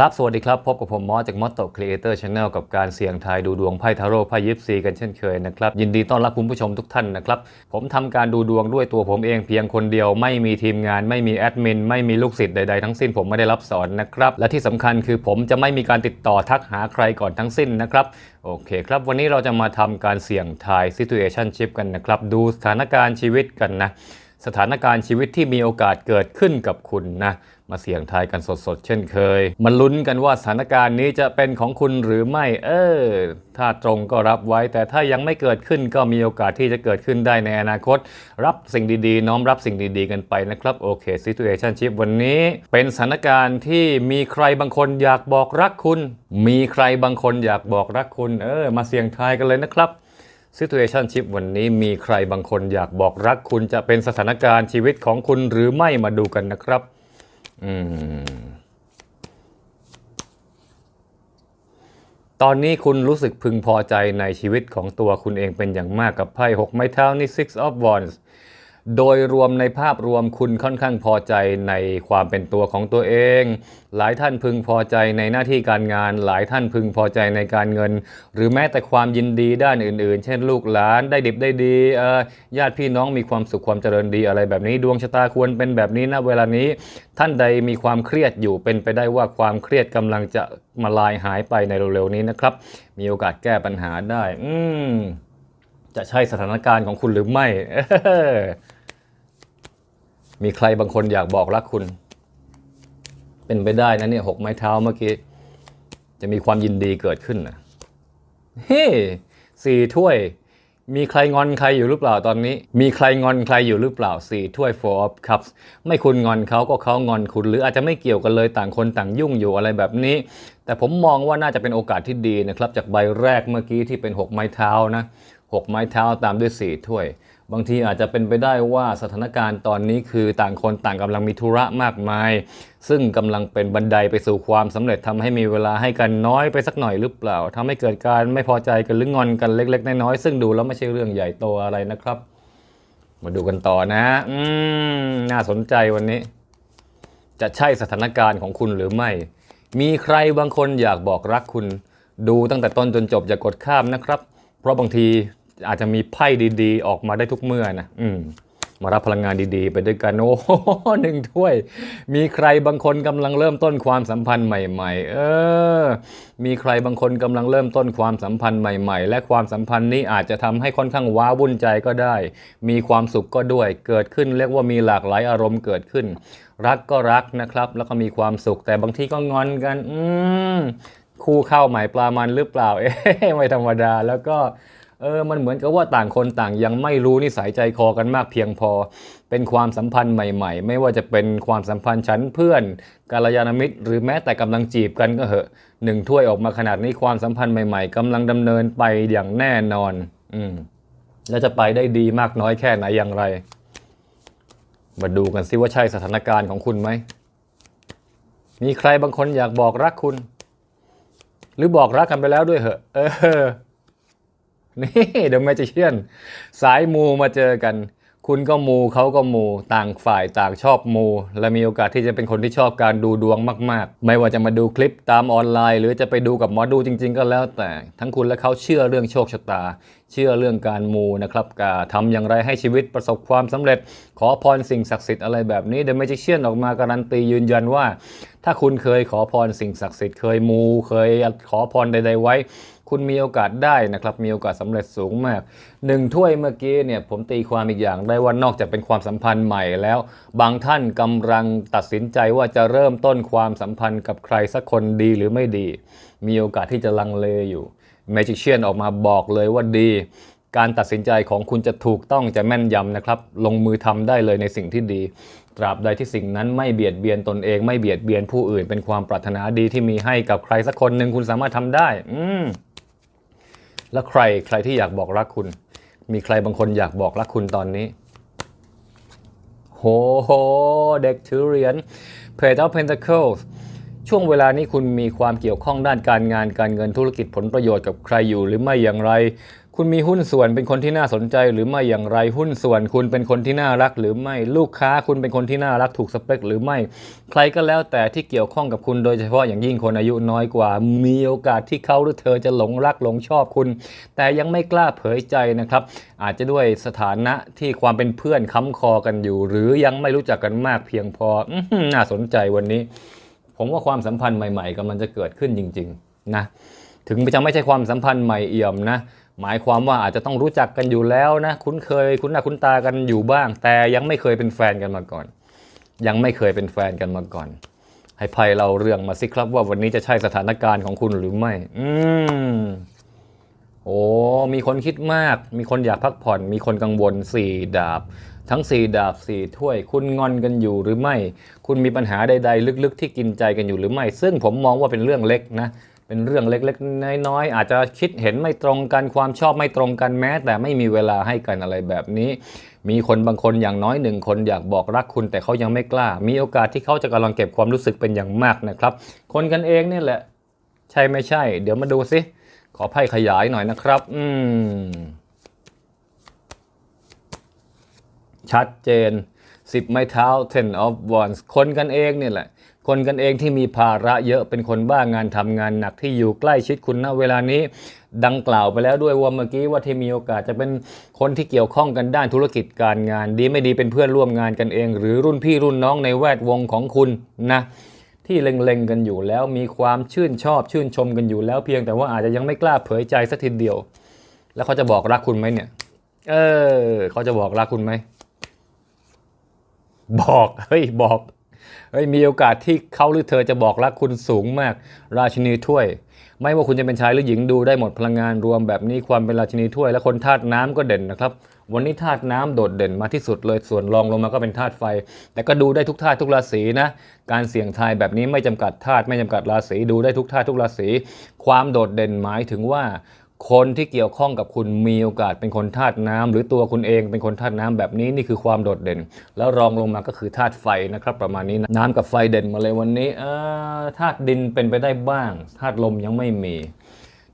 ครับ สวัสดีครับ พบกับผมมอสจากมอสโตครีเอเตอร์ชาแนลกับการเสี่ยงทายดูดวงไพ่ทาโร่ไพ่ยิปซีกันเช่นเคยนะครับ ยินดีต้อนรับคุณผู้ชมทุกท่านนะครับ ผมทำการดูดวงด้วยตัวผมเองเพียงคนเดียวไม่มีทีมงาน ไม่มีแอดมิน ไม่มีลูกศิษย์ใดๆทั้งสิ้นผมไม่ได้รับสอนนะครับ และที่สำคัญคือผมจะไม่มีการติดต่อทักหาใครก่อนทั้งสิ้นนะครับโอเคครับวันนี้เราจะมาทำการเสี่ยงทาย situationship กันนะครับดูสถานการณ์ชีวิตกันนะ สถานการณ์ชีวิตที่มีโอกาสเกิดขึ้นกับคุณนะมาเสี่ยงทายกันสดๆ เช่นเคย มาลุ้นกันว่าสถานการณ์นี้จะเป็นของคุณหรือไม่ เออ ถ้าตรงก็รับไว้ แต่ถ้ายังไม่เกิดขึ้นก็มีโอกาสที่จะเกิดขึ้นได้ในอนาคต รับสิ่งดีๆ น้อมรับสิ่งดีๆ กันไปนะครับ โอเค situationship วันนี้เป็นสถานการณ์ที่มีใครบางคนอยากบอกรักคุณ มีใครบางคนอยากบอกรักคุณ เออ มาเสี่ยงทายกันเลยนะครับ Situation ชิปวันนี้มีใครบางคนอยากบอกรักคุณจะเป็นสถานการณ์ชีวิตของคุณหรือไม่มาดูกันนะครับ อืม ตอนนี้คุณรู้สึกพึงพอใจในชีวิตของตัวคุณเองเป็นอย่างมากกับไพ่หกไม้เท้านี่ six of wands โดยรวมในภาพรวมคุณค่อนข้างพอใจในความเป็นตัวของตัวเอง หลายท่านพึงพอใจในหน้าที่การงาน หลายท่านพึงพอใจในการเงิน หรือแม้แต่ความยินดีด้านอื่น ๆ เช่นลูกหลานได้ดิบได้ดีญาติพี่น้องมีความสุขความเจริญดีอะไรแบบนี้ ดวงชะตาควรเป็นแบบนี้นะเวลานี้ ท่านใดมีความเครียดอยู่เป็นไปได้ว่าความเครียดกำลังจะมาลายหายไปในเร็วๆนี้นะครับ มีโอกาสแก้ปัญหาได้ อืจะใช่สถานการณ์ของคุณหรือไม่ มีใครบางคนอยากบอกรักคุณ เป็นไปได้นะเนี่ยหกไม้เท้าเมื่อกี้ จะมีความยินดีเกิดขึ้นนะเฮ้สี่ถ้วย มีใครงอนใครอยู่หรือเปล่าตอนนี้ มีใครงอนใครอยู่หรือเปล่าสี่ถ้วย four of cups ไม่คุณงอนเขาก็เขางอนคุณ หรืออาจจะไม่เกี่ยวกันเลยต่างคนต่างยุ่งอยู่อะไรแบบนี้ แต่ผมมองว่าน่าจะเป็นโอกาสที่ดีนะครับ จากใบแรกเมื่อกี้ที่เป็นหกไม้เท้านะหกไม้เท้าตามด้วยสี่ถ้วย บางทีอาจจะเป็นไปได้ว่าสถานการณ์ตอนนี้คือต่างคนต่างกำลังมีธุระมากมาย ซึ่งกำลังเป็นบันไดไปสู่ความสำเร็จทำให้มีเวลาให้กันน้อยไปสักหน่อยหรือเปล่าทำให้เกิดการไม่พอใจกันหรืองอนกันเล็ก ๆ น้อยๆซึ่งดูแล้วไม่ใช่เรื่องใหญ่โตอะไรนะครับ มาดูกันต่อนะอืมน่าสนใจวันนี้ จะใช่สถานการณ์ของคุณหรือไม่ มีใครบางคนอยากบอกรักคุณ ดูตั้งแต่ต้นจนจบอย่ากดข้ามนะครับ เพราะบางที อาจจะมีไพ่ดีๆ ออกมาได้ทุกเมื่อนะอืมมารับพลังงานดีๆ ไปด้วยกัน โอ้โหหนึ่งถ้วย มีใครบางคนกำลังเริ่มต้นความสัมพันธ์ใหม่ ๆ เออ มีใครบางคนกำลังเริ่มต้นความสัมพันธ์ใหม่ ๆ และความสัมพันธ์นี้อาจจะทำให้ค่อนข้างว้าวุ่นใจก็ได้ มีความสุขก็ด้วย เกิดขึ้นเรียกว่ามีหลากหลายอารมณ์เกิดขึ้น รักก็รักนะครับ แล้วก็มีความสุขแต่บางทีก็งอนกัน อืมคู่เข้าใหม่ปลามันหรือเปล่า เอ๊ะไม่ธรรมดาแล้วก็ เออมันเหมือนกับว่าต่างคนต่างยังไม่รู้นิสัยใจคอกันมากเพียงพอ เป็นความสัมพันธ์ใหม่ ๆ ไม่ว่าจะเป็นความสัมพันธ์ชั้นเพื่อนกาลยานมิตร หรือแม้แต่กำลังจีบกันก็เหอะหนึ่งถ้วยออกมาขนาดนี้ความสัมพันธ์ใหม่ๆกำลังดำเนินไปอย่างแน่นอน อืมแล้วจะไปได้ดีมากน้อยแค่ไหนอย่างไร มาดูกันซิว่าใช่สถานการณ์ของคุณไหม มีใครบางคนอยากบอกรักคุณ หรือบอกรักกันไปแล้วด้วยเหอะ เออ นี่เดี๋ยวแมจิเชียนสายมูมาเจอกัน คุณก็มูเขาก็มูต่างฝ่ายต่างชอบมู และมีโอกาสที่จะเป็นคนที่ชอบการดูดวงมาก ๆ ไม่ว่าจะมาดูคลิปตามออนไลน์ หรือจะไปดูกับหมอดูจริง ๆ ก็แล้วแต่ ทั้งคุณและเขาเชื่อเรื่องโชคชะตา เชื่อเรื่องการมูนะครับการทำอย่างไรให้ชีวิตประสบความสำเร็จ ขอพรสิ่งศักดิ์สิทธิ์อะไรแบบนี้เด e m มจิเชียนออกมาการันตียืนยันว่า ถ้าคุณเคยขอพรสิ่งศักดิ์สิทธิ์เคยมูเคยขอพรใด ๆ ไว้ คุณมีโอกาสได้นะครับ มีโอกาสสำเร็จสูงมากหนึ่งถ้วยเมื่อกี้เนี่ยผมตีความอีกอย่างได้ว่านอกจากเป็นความสัมพันธ์ใหม่แล้ว บางท่านกำลังตัดสินใจว่าจะเริ่มต้นความสัมพันธ์กับใครสักคนดีหรือไม่ดี มีโอกาสที่จะลังเลอยู่ Magician ออกมาบอกเลยว่าดี การตัดสินใจของคุณจะถูกต้องจะแม่นยำนะครับ ลงมือทำได้เลยในสิ่งที่ดี ตราบใดที่สิ่งนั้นไม่เบียดเบียนตนเอง ไม่เบียดเบียนผู้อื่น เป็นความปรารถนาดีที่มีให้กับใครสักคนหนึ่งคุณสามารถทำได้ อืม แล้วใครใครที่อยากบอกรักคุณ มีใครบางคนอยากบอกรักคุณตอนนี้โหโหเด็กถือเหรียญ Page of Pentacles ช่วงเวลานี้คุณมีความเกี่ยวข้องด้านการงานการเงินธุรกิจผลประโยชน์กับใครอยู่หรือไม่อย่างไร คุณมีหุ้นส่วนเป็นคนที่น่าสนใจหรือไม่อย่างไรหุ้นส่วน คุณเป็นคนที่น่ารักหรือไม่ลูกค้าคุณเป็นคนที่น่ารักถูกสเปคหรือไม่ ใครก็แล้วแต่ที่เกี่ยวข้องกับคุณโดยเฉพาะอย่างยิ่งคนอายุน้อยกว่า มีโอกาสที่เขาหรือเธอจะหลงรักหลงชอบคุณ แต่ยังไม่กล้าเผยใจนะครับ อาจจะด้วยสถานะที่ความเป็นเพื่อนค้ำคอกันอยู่ หรือยังไม่รู้จักกันมากเพียงพออน่าสนใจวันนี้ ผมว่าความสัมพันธ์ใหม่ ๆกำลังจะเกิดขึ้นจริง ๆ นะ ถึงจะไม่ใช่ความสัมพันธ์ใหม่เอี่ยมนะ หมายความว่าอาจจะต้องรู้จักกันอยู่แล้วนะ คุ้นเคย คุ้นหน้าคุ้นตากันอยู่บ้าง แต่ยังไม่เคยเป็นแฟนกันมาก่อน ยังไม่เคยเป็นแฟนกันมาก่อน ให้ไพ่เราเรื่องมาสิครับว่าวันนี้จะใช่สถานการณ์ของคุณหรือไม่ อืมโอ้มีคนคิดมาก มีคนอยากพักผ่อน มีคนกังวลสี่ดาบ ทั้งสี่ดาบสี่ถ้วย คุณงอนกันอยู่หรือไม่ คุณมีปัญหาใด ๆ ลึกๆ ที่กินใจกันอยู่หรือไม่ ซึ่งผมมองว่าเป็นเรื่องเล็กนะ เป็นเรื่องเล็กๆ น้อยๆ อาจจะคิดเห็นไม่ตรงกันความชอบไม่ตรงกันแม้ แต่ไม่มีเวลาให้กันอะไรแบบนี้ มีคนบางคนอย่างน้อยหนึ่งคนอยากบอกรักคุณแต่เขายังไม่กล้า มีโอกาสที่เขาจะกำลังเก็บความรู้สึกเป็นอย่างมากนะครับ คนกันเองเนี่ยแหละ ใช่ไม่ใช่ เดี๋ยวมาดูสิขอไพ่ขยายหน่อยนะครับ อืมชัดเจน 10 ไม้เท้า ten of wands คนกันเองเนี่ยแหละ คนกันเองที่มีภาระเยอะเป็นคนบ้างานทำงานหนักที่อยู่ใกล้ชิดคุณณเวลานี้ ดังกล่าวไปแล้วด้วยว่าเมื่อกี้ว่าที่มีโอกาสจะเป็นคนที่เกี่ยวข้องกันด้านธุรกิจการงาน ดีไม่ดีเป็นเพื่อนร่วมงานกันเอง หรือรุ่นพี่รุ่นน้องในแวดวงของคุณนะที่เล็งๆกันอยู่แล้วมีความชื่นชอบชื่นชมกันอยู่แล้วเพียงแต่ว่าอาจจะยังไม่กล้าเผยใจสักทีเดียว แล้วเขาจะบอกรักคุณไหมเนี่ย เออเขาจะบอกรักคุณไหม บอกเฮ้ยบอก มีโอกาสที่เขาหรือเธอจะบอกรักคุณสูงมาก ราชินีถ้วย ไม่ว่าคุณจะเป็นชายหรือหญิงดูได้หมดพลังงานรวมแบบนี้ความเป็นราชินีถ้วย และคนธาตุน้ำก็เด่นนะครับ วันนี้ธาตุน้ำโดดเด่นมาที่สุดเลยส่วนรองลงมาก็เป็นธาตุไฟ แต่ก็ดูได้ทุกธาตุทุกราศีนะ การเสี่ยงทายแบบนี้ไม่จำกัดธาตุไม่จำกัดราศีดูได้ทุกธาตุทุกราศีความโดดเด่นหมายถึงว่า คนที่เกี่ยวข้องกับคุณมีโอกาสเป็นคนธาตุน้ำหรือตัวคุณเองเป็นคนธาตุน้ำแบบนี้นี่คือความโดดเด่น แล้วรองลงมาก็คือธาตุไฟนะครับ ประมาณนี้นะน้ำกับไฟเด่นมาเลยวันนี้เออธาตุดินเป็นไปได้บ้างธาตุลมยังไม่มี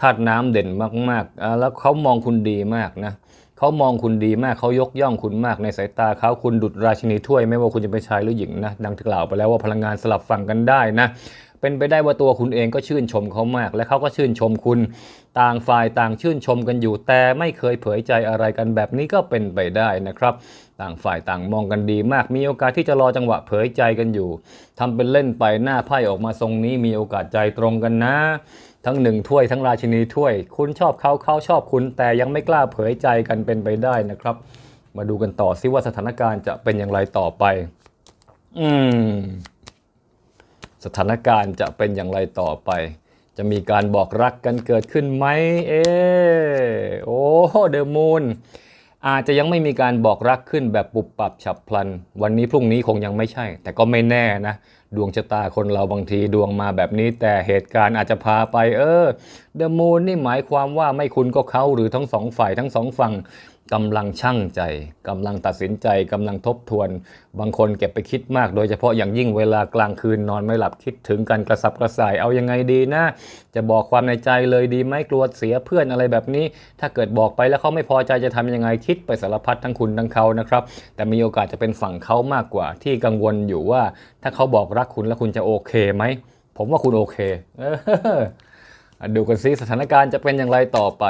ธาตุน้ำเด่นมากๆแล้วเขามองคุณดีมากนะเขามองคุณดีมากเขายกย่องคุณมากในสายตาเขาคุณดุจราชินีถ้วย ไม่ว่าคุณจะเป็นชายหรือหญิงนะดังที่กล่าวไปแล้วว่าพลังงานสลับฝั่งกันได้นะ เป็นไปได้ว่าตัวคุณเองก็ชื่นชมเขามาก และเขาก็ชื่นชมคุณ ต่างฝ่ายต่างชื่นชมกันอยู่ แต่ไม่เคยเผยใจอะไรกันแบบนี้ก็เป็นไปได้นะครับ ต่างฝ่ายต่างมองกันดีมาก มีโอกาสที่จะรอจังหวะเผยใจกันอยู่ทำเป็นเล่นไปหน้าไพ่ออกมาทรงนี้มีโอกาสใจตรงกันนะ ทั้งหนึ่งถ้วยทั้งราชินีถ้วย คุณชอบเขาเขาชอบคุณ แต่ยังไม่กล้าเผยใจกันเป็นไปได้นะครับ มาดูกันต่อซิว่าสถานการณ์จะเป็นอย่างไรต่อไป อืม สถานการณ์จะเป็นอย่างไรต่อไป จะมีการบอกรักกันเกิดขึ้นไหมเอโอ้เดอะมูนอาจจะยังไม่มีการบอกรักขึ้นแบบปุบปับฉับพลัน วันนี้พรุ่งนี้คงยังไม่ใช่ แต่ก็ไม่แน่นะ ดวงชะตาคนเราบางทีดวงมาแบบนี้ แต่เหตุการณ์อาจจะพาไป เออเดอะมูนนี่หมายความว่าไม่คุณก็เขาหรือทั้งสองฝ่ายทั้งสองฝั่ง กำลังช่างใจกำลังตัดสินใจกำลังทบทวน บางคนเก็บไปคิดมาก โดยเฉพาะอย่างยิ่งเวลากลางคืนนอนไม่หลับคิดถึงกันกระสับกระส่ายเอายังไงดีนะ จะบอกความในใจเลยดีไหมกลัวเสียเพื่อนอะไรแบบนี้ ถ้าเกิดบอกไปแล้วเขาไม่พอใจจะทำยังไงคิดไปสารพัดทั้งคุณทั้งเขานะครับ แต่มีโอกาสจะเป็นฝั่งเขามากกว่า ที่กังวลอยู่ว่า ถ้าเขาบอกรักคุณแล้วคุณจะโอเคไหมผมว่าคุณโอเคดูกันซิสถานการณ์จะเป็นอย่างไรต่อไป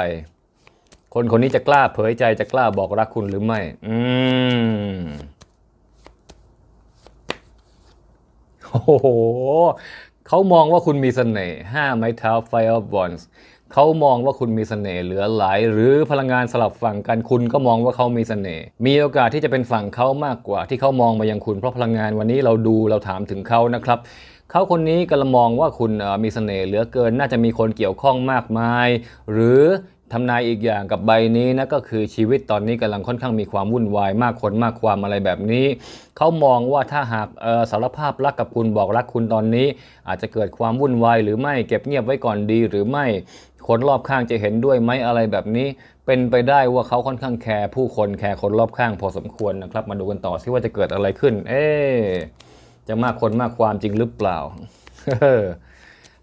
คนคนนี้จะกล้าเผยใจจะกล้าบอกรักคุณหรือไม่ อืมโอ้โห เขามองว่าคุณมีเสน่ห์ห้าไม้เท้า Fire of Wands เขามองว่าคุณมีเสน่ห์เหลือหลาย หรือพลังงานสลับฝั่งกันคุณก็มองว่าเขามีเสน่ห์มีโอกาสที่จะเป็นฝั่งเขามากกว่า ที่เขามองมายังคุณ เพราะพลังงานวันนี้เราดูเราถามถึงเขานะครับเขาคนนี้กำลังมองว่าคุณมีเสน่ห์เหลือเกิน น่าจะมีคนเกี่ยวข้องมากมาย หรือ ทำนายอีกอย่างกับใบนี้นะก็คือชีวิตตอนนี้กำลังค่อนข้างมีความวุ่นวายมากคนมากความอะไรแบบนี้ เขามองว่าถ้าหากสารภาพรักกับคุณบอกรักคุณตอนนี้ อาจจะเกิดความวุ่นวายหรือไม่เก็บเงียบไว้ก่อนดีหรือไม่คนรอบข้างจะเห็นด้วยไหมอะไรแบบนี้ เป็นไปได้ว่าเขาค่อนข้างแคร์ผู้คนแคร์คนรอบข้างพอสมควรนะครับ มาดูกันต่อซิว่าจะเกิดอะไรขึ้น เอ๊จะมากคนมากความจริงหรือเปล่า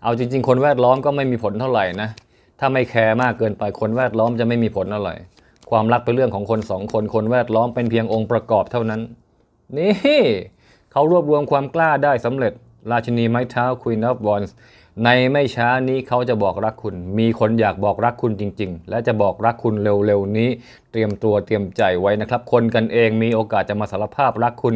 เอาจริง ๆ คนแวดล้อมก็ไม่มีผลเท่าไหร่นะ ถ้าไม่แคร์มากเกินไปคนแวดล้อมจะไม่มีผลอะไร ความรักเป็นเรื่องของคนสองคน คนแวดล้อมเป็นเพียงองค์ประกอบเท่านั้น นี่เขารวบรวมความกล้าได้สำเร็จ ราชินีไม้เท้าควีนออฟบอลส์ในไม่ช้านี้เขาจะบอกรักคุณ มีคนอยากบอกรักคุณจริง ๆ และจะบอกรักคุณเร็วๆนี้ ตรียมตัวเตรียมใจไว้นะครับ คนกันเองมีโอกาสจะมาสารภาพรักคุณ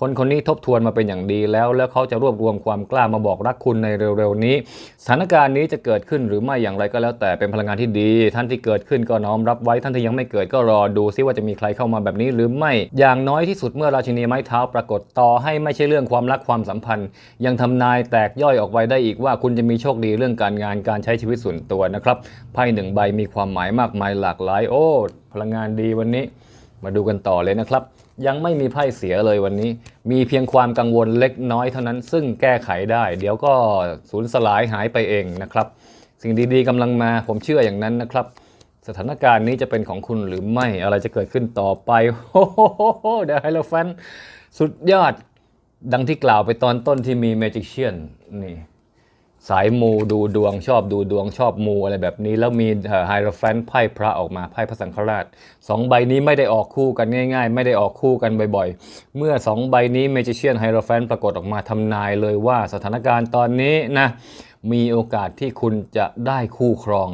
คนคนนี้ทบทวนมาเป็นอย่างดีแล้ว แล้วเขาจะรวบรวมความกล้ามาบอกรักคุณในเร็วๆนี้ สถานการณ์นี้จะเกิดขึ้นหรือไม่อย่างไรก็แล้ว แต่เป็นพลังงานที่ดี ท่านที่เกิดขึ้นก็น้อมรับไว้ ท่านที่ยังไม่เกิดก็รอดูซิว่าจะมีใครเข้ามาแบบนี้หรือไม่ อย่างน้อยที่สุดเมื่อราชินีไม้เท้าปรากฏต่อให้ไม่ใช่เรื่องความรักความสัมพันธ์ ยังทำนายแตกย่อยออกไปได้อีกว่าคุณจะมีโชคดีเรื่องการงานการใช้ชีวิตส่วนตัวนะครับไพ่หนึ่งใบมีความหมายมากมายหลากหลายโอ้พลังงานดีวันนี้ มาดูกันต่อเลยนะครับ ยังไม่มีไพ่เสียเลยวันนี้ มีเพียงความกังวลเล็กน้อยเท่านั้น ซึ่งแก้ไขได้ เดี๋ยวก็สูญสลายหายไปเองนะครับ สิ่งดีๆกำลังมาผมเชื่ออย่างนั้นนะครับ สถานการณ์นี้จะเป็นของคุณหรือไม่อะไรจะเกิดขึ้นต่อไปโอ้โหเดอะไฮโลแฟนสุดยอดดังที่กล่าวไปตอนต้นที่มีเมจิเชียนนี่ สายมูดูดวงชอบดูดวงชอบมูอะไรแบบนี้ แล้วมีไฮโรแฟนไพ่พระออกมาไพ่พระสังฆราชสองใบนี้ไม่ได้ออกคู่กันง่าย ๆ ไม่ได้ออกคู่กันบ่อยๆ เมื่อสองใบนี้เมจิเชียนไฮโรแฟนปรากฏออกมาทำนายเลยว่าสถานการณ์ตอนนี้นะมีโอกาสที่คุณจะได้คู่ครอง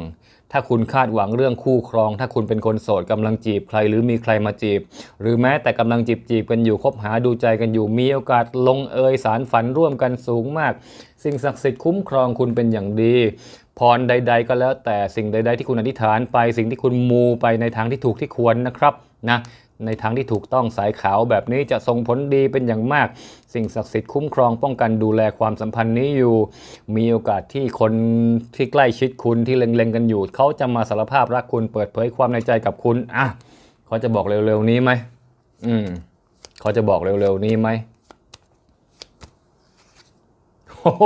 ถ้าคุณคาดหวังเรื่องคู่ครอง ถ้าคุณเป็นคนโสดกำลังจีบใครหรือมีใครมาจีบ หรือแม้แต่กำลังจีบจีบกันอยู่คบหาดูใจกันอยู่มีโอกาสลงเอยสารฝันร่วมกันสูงมาก สิ่งศักดิ์สิทธิ์คุ้มครองคุณเป็นอย่างดีพรใด ๆ ก็แล้วแต่สิ่งใด ๆ ที่คุณอธิษฐานไป สิ่งที่คุณมูไปในทางที่ถูกที่ควรนะครับนะ ในทางที่ถูกต้องสายขาวแบบนี้จะส่งผลดีเป็นอย่างมาก สิ่งศักดิ์สิทธิ์คุ้มครองป้องกันดูแลความสัมพันธ์นี้อยู่ มีโอกาสที่คนที่ใกล้ชิดคุณที่เล็งๆกันอยู่ เขาจะมาสารภาพรักคุณเปิดเผยความในใจกับคุณอะเขาจะบอกเร็วๆนี้ไหมอืมเขาจะบอกเร็วๆนี้ไหมโอ้โห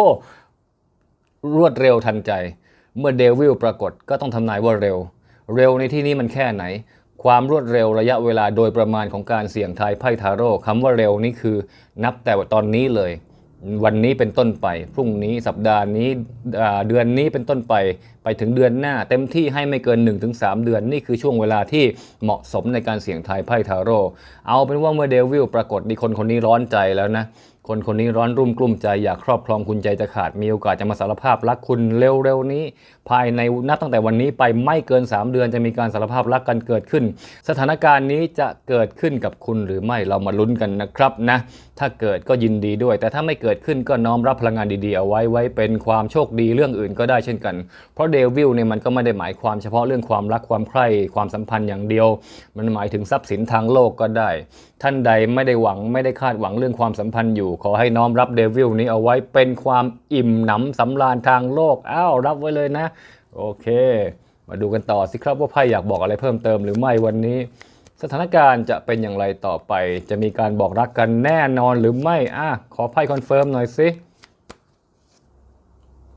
รวดเร็วทันใจ เมื่อเดวิลปรากฏก็ต้องทำนายว่าเร็ว เร็วในที่นี้มันแค่ไหน ความรวดเร็วระยะเวลาโดยประมาณของการเสี่ยงทายไพ่ทาโร่คำว่าเร็วนี่คือนับแต่ว่าตอนนี้เลย วันนี้เป็นต้นไป พรุ่งนี้สัปดาห์นี้เดือนนี้เป็นต้นไป ไปถึงเดือนหน้า เต็มที่ให้ไม่เกิน 1-3 เดือนนี่คือช่วงเวลาที่เหมาะสมในการเสี่ยงทายไพ่ทาโร่เอาเป็นว่าเมื่อเดวิลปรากฏดีคนคนนี้ร้อนใจแล้วนะ คนคนนี้ร้อนรุ่มกลุ่มใจอยากครอบครองคุณใจจะขาด มีโอกาสจะมาสารภาพรักคุณเร็วๆนี้ ภายในนับตั้งแต่วันนี้ไปไม่เกิน 3 เดือนจะมีการสารภาพรักกันเกิดขึ้น สถานการณ์นี้จะเกิดขึ้นกับคุณหรือไม่เรามาลุ้นกันนะครับนะ ถ้าเกิดก็ยินดีด้วย แต่ถ้าไม่เกิดขึ้นก็น้อมรับพลังงานดีๆเอาไว้ไว้เป็นความโชคดีเรื่องอื่นก็ได้เช่นกัน เพราะเดวิลเนี่ยมันก็ไม่ได้หมายความเฉพาะเรื่องความรักความใคร่ความสัมพันธ์อย่างเดียว มันหมายถึงทรัพย์สินทางโลกก็ได้ ท่านใดไม่ได้หวังไม่ได้คาดหวังเรื่องความสัมพันธ์อยู่ขอให้น้อมรับเดวิลนี้เอาไว้เป็นความอิ่มหนำสำราญทางโลก อ้าวรับไว้เลยนะ โอเค มาดูกันต่อสิครับว่าไพ่อยากบอกอะไรเพิ่มเติมหรือไม่วันนี้ สถานการณ์จะเป็นอย่างไรต่อไป จะมีการบอกรักกันแน่นอนหรือไม่อะขอไพ่คอนเฟิร์มหน่อยสิ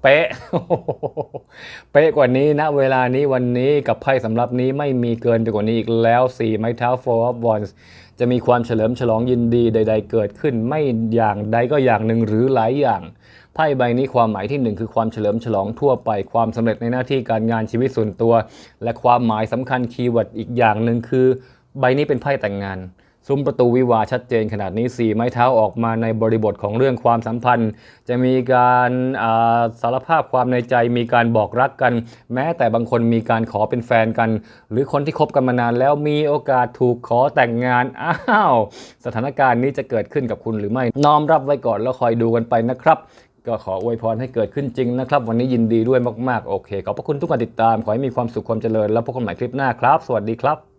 เป๊ะ เป๊ะกว่านี้นะเวลานี้วันนี้กับไพ่สำหรับนี้ไม่มีเกินไปกว่านี้อีกแล้ว 4 ไม้เท้า four of wands จะมีความเฉลิมฉลองยินดีใด ๆ เกิดขึ้น ไม่อย่างใดก็อย่างหนึ่งหรือหลายอย่างไพ่ใบนี้ความหมายที่หนึ่งคือความเฉลิมฉลองทั่วไปความสำเร็จในหน้าที่การงานชีวิตส่วนตัว และความหมายสำคัญคีย์เวิร์ดอีกอย่างหนึ่งคือ ใบนี้เป็นไพ่แต่งงาน ซุ้มประตูวิวาชัดเจนขนาดนี้สี่ไม้เท้าออกมาในบริบทของเรื่องความสัมพันธ์ จะมีการาสารภาพความในใจมีการบอกรักกัน แม้แต่บางคนมีการขอเป็นแฟนกัน หรือคนที่คบกันมานานแล้วมีโอกาสถูกขอแต่งงานอ้าวสถานการณ์นี้จะเกิดขึ้นกับคุณหรือไม่น้อมรับไว้ก่อนแล้วคอยดูกันไปนะครับก็ขออวยพรให้เกิดขึ้นจริงนะครับ วันนี้ยินดีด้วยมาก ๆ โอเค ขอบพระคุณทุกการติดตาม ขอให้มีความสุขความเจริญ แล้วพบกันใหม่คลิปหน้าครับ สวัสดีครับ